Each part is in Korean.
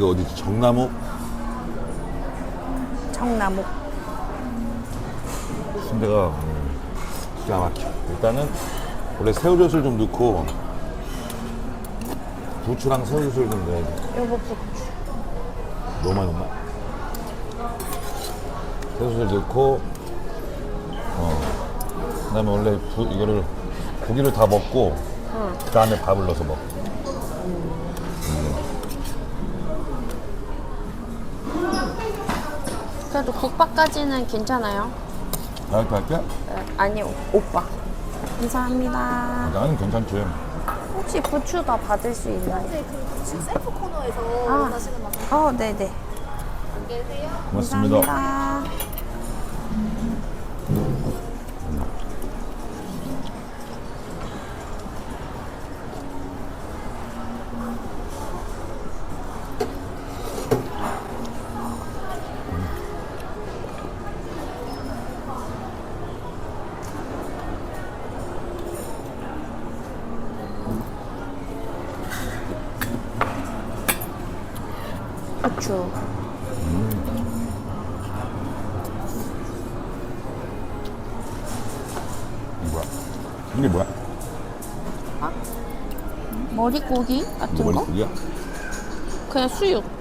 여기가 어디지? 정나무? 청나무. 순대가 음, 기가 막혀. 일단은 원래 새우젓을 좀 넣고 부추랑 새우젓을 좀 넣어야 돼. 요거 부추. 너무 많이 넣나? 새우젓을 넣고 어 그다음에 원래 부, 이거를 고기를 다 먹고 그 다음에 밥을 넣어서 먹어. 그래도 국밥까지는 괜찮아요. 다이어트 할게? 에, 아니 오빠. 감사합니다. 나는 괜찮지. 혹시 부추 더 받을 수 있나요? 네, 그 지금 셀프 코너에서 아. 원하시는 만큼 어, 네네. 계세요. 고맙습니다. 감사합니다. 이게 뭐야? 이게 뭐야? 머리고기 이게 같은 거? 머릿고기야? 그냥 수육.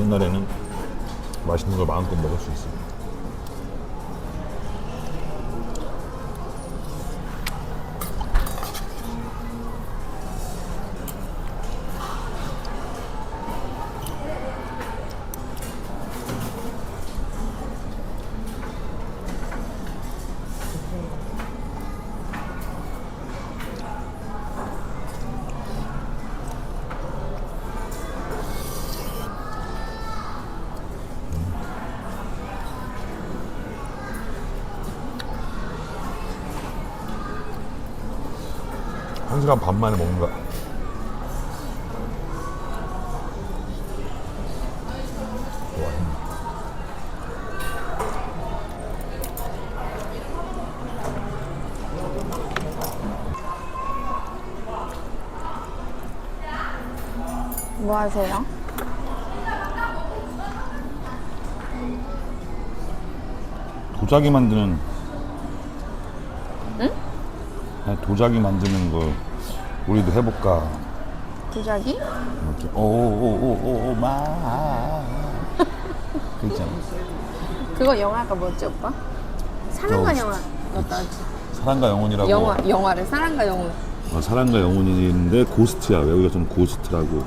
쉬는 날에는 맛있는 걸 마음껏 먹을 수 있어. 한 시간 반 만에 먹는 거야. 뭐 하세요? 도자기 만드는. 응? 도자기 만드는 거 우리도 해볼까. 도자기? 오오오오오 마. 그 있잖아. 그거 영화가 뭐지 오빠? 사랑과 어, 영화였다. 사랑과 영혼이라고. 영화 영화를 사랑과 영혼. 어, 사랑과 영혼인데 고스트야. 외국에서 좀 고스트라고.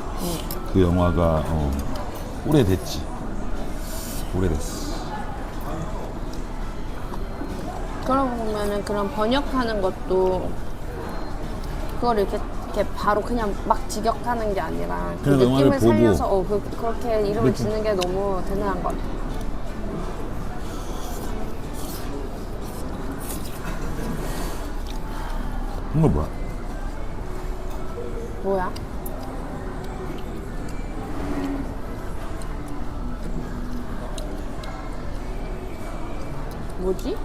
그 영화가 어, 오래됐지. 오래됐어. 그러고 보면은 그런 번역하는 것도 그걸 이렇게 이렇게 바로 그냥 막 직역하는 게 아니라 그 그냥 영화를 느낌을 보고 살려서 어, 그, 그렇게 이름을 그렇게. 짓는 게 너무 대단한 것 같아. 이거 뭐야? 뭐야? 뭐지?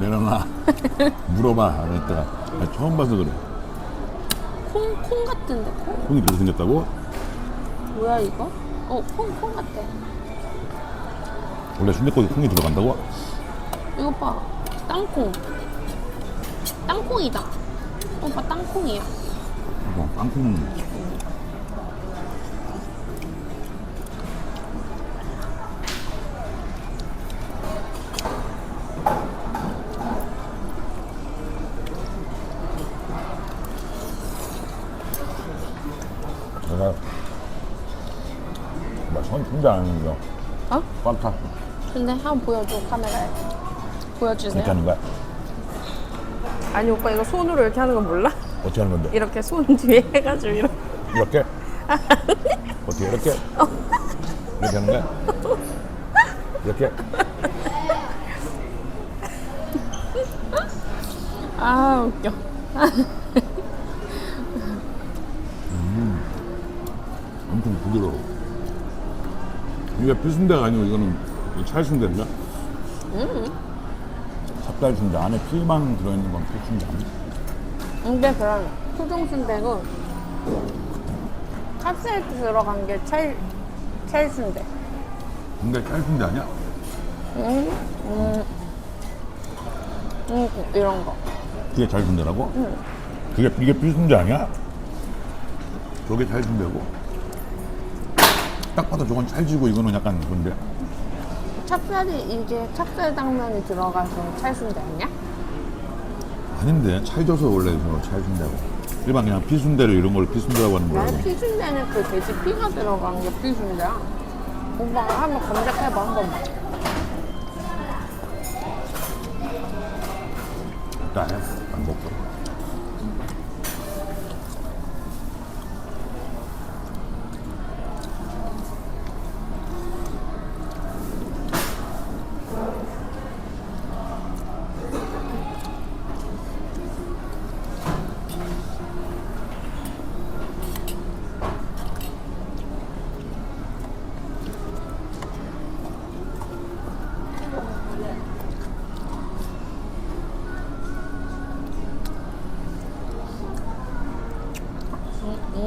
내려놔. 물어봐. 그랬다가 나 처음 봐서 그래. 콩, 콩 같은데 콩? 콩이 그렇게 생겼다고? 뭐야 이거? 어, 콩, 콩 같아. 원래 순댓국에 콩이 들어간다고? 이거 봐. 땅콩. 땅콩이다. 오빠 땅콩이야. 어, 빵콩. 진짜 안 했는데 어? 꽉 찼어. 근데 한번 보여줘 카메라에. 보여주세요. 이렇게 하는 거야? 아니 오빠 이거 손으로 이렇게 하는 거 몰라? 어떻게 하는 건데? 이렇게 손 뒤에 해가지고 이렇게. 이렇게? 어떻게 이렇게? 이렇게 하는 거야? 이렇게? 아 웃겨. 엄청 부드러워. 이게 피순대가 아니고 이거는 찰순대인가? 찹쌀순대 안에 피만 들어있는 건 피순대 아니야? 근데 그런 토종순대고 찹쌀 들어간 게 찰, 찰순대. 근데 찰순대 아니야? 음, 음, 음, 이런 거. 그게 찰순대라고? 그게 이게 피순대 아니야? 저게 찰순대고? 딱 봐도 저건 찰지고 이거는 약간 그런데 찹쌀이 이게 찹쌀 당면이 들어가서 찰순대 아니야? 아닌데 찰져서 원래 저 찰순대고 일반 그냥 피순대를 이런 걸 피순대라고 하는 거라고 나는 피순대는 그 돼지 피가 들어간 게 피순대야. 오빠가 한번 검색해봐 한 번만. 일단 안 먹고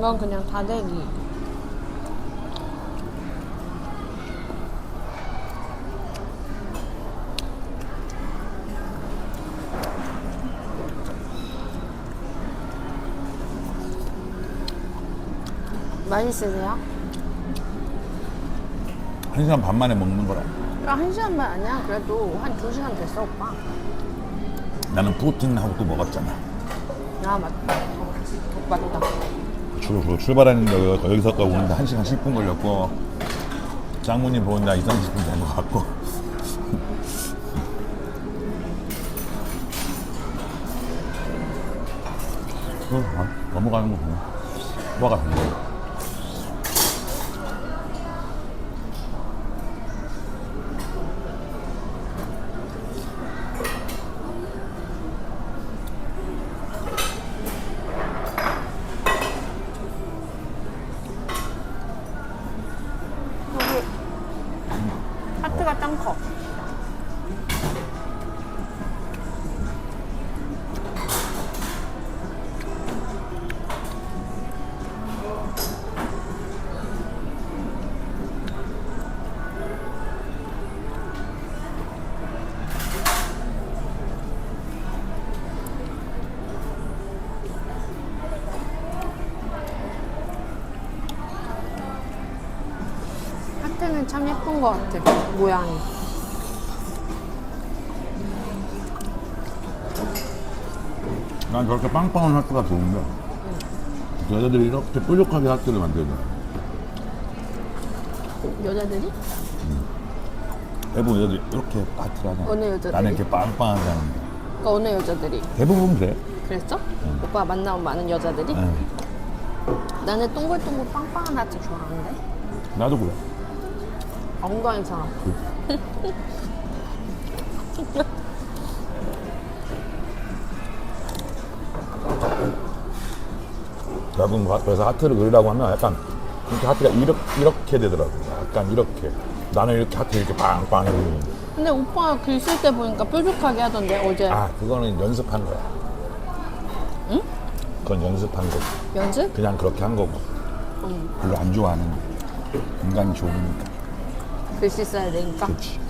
이건 그냥 다대기. 맛있으세요? 한 시간 반 만에 먹는 거라 야, 한 시간만 아니야. 그래도 한 두 시간 됐어, 오빠. 나는 프로틴하고 또 먹었잖아 아, 맞다. 맞다. 출, 출발했는데 여기- 여기서까지 오는데 1시간 10분 걸렸고 장모님 보는데 2, 30분 된 것 같고. 어, 아, 넘어가는 거 보면 소화가 된여기 하트가 짱 커. 하트는 참 예쁜 것 같아. 모양이. 난 저렇게 빵빵한 하트가 좋은데 여자들이 이렇게 뾰족하게 하트를 만들잖아 여자들이? 대부분 여자들이 이렇게 하트를 하잖아 어느 여자들이? 나는 이렇게 빵빵하게 하는데 그러니까 어느 여자들이? 대부분 그래 그랬어? 오빠 만나온 많은 여자들이? 응. 나는 동글동글 빵빵한 하트 좋아하는데? 나도 그래 엉덩이처럼. 여러분 그래서 하트를 그리라고 하면 약간 이렇게 하트가 이렇게, 이렇게 되더라고. 약간 이렇게. 나는 이렇게 하트 이렇게 빵빵 해보이는데 근데 오빠 글 쓸 때 보니까 뾰족하게 하던데 어제. 아 그거는 연습한 거야. 응? 그건 연습한 거 연습? 그냥 그렇게 한 거고. 응. 별로 안 좋아하는 인간이 좋으니까 글씨 써야 되니까. 그렇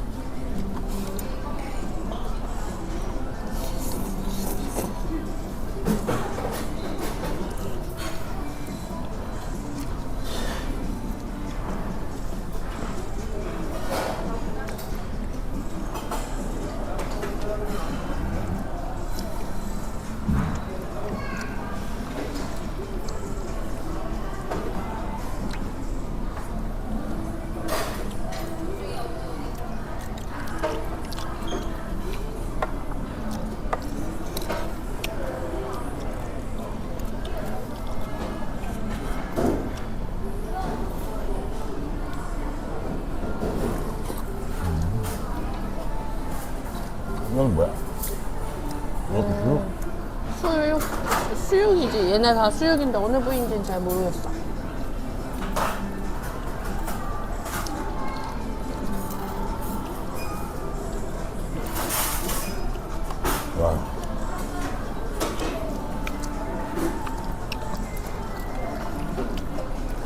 수육이지. 얘네 다 수육인데 어느 부위인지는 잘 모르겠어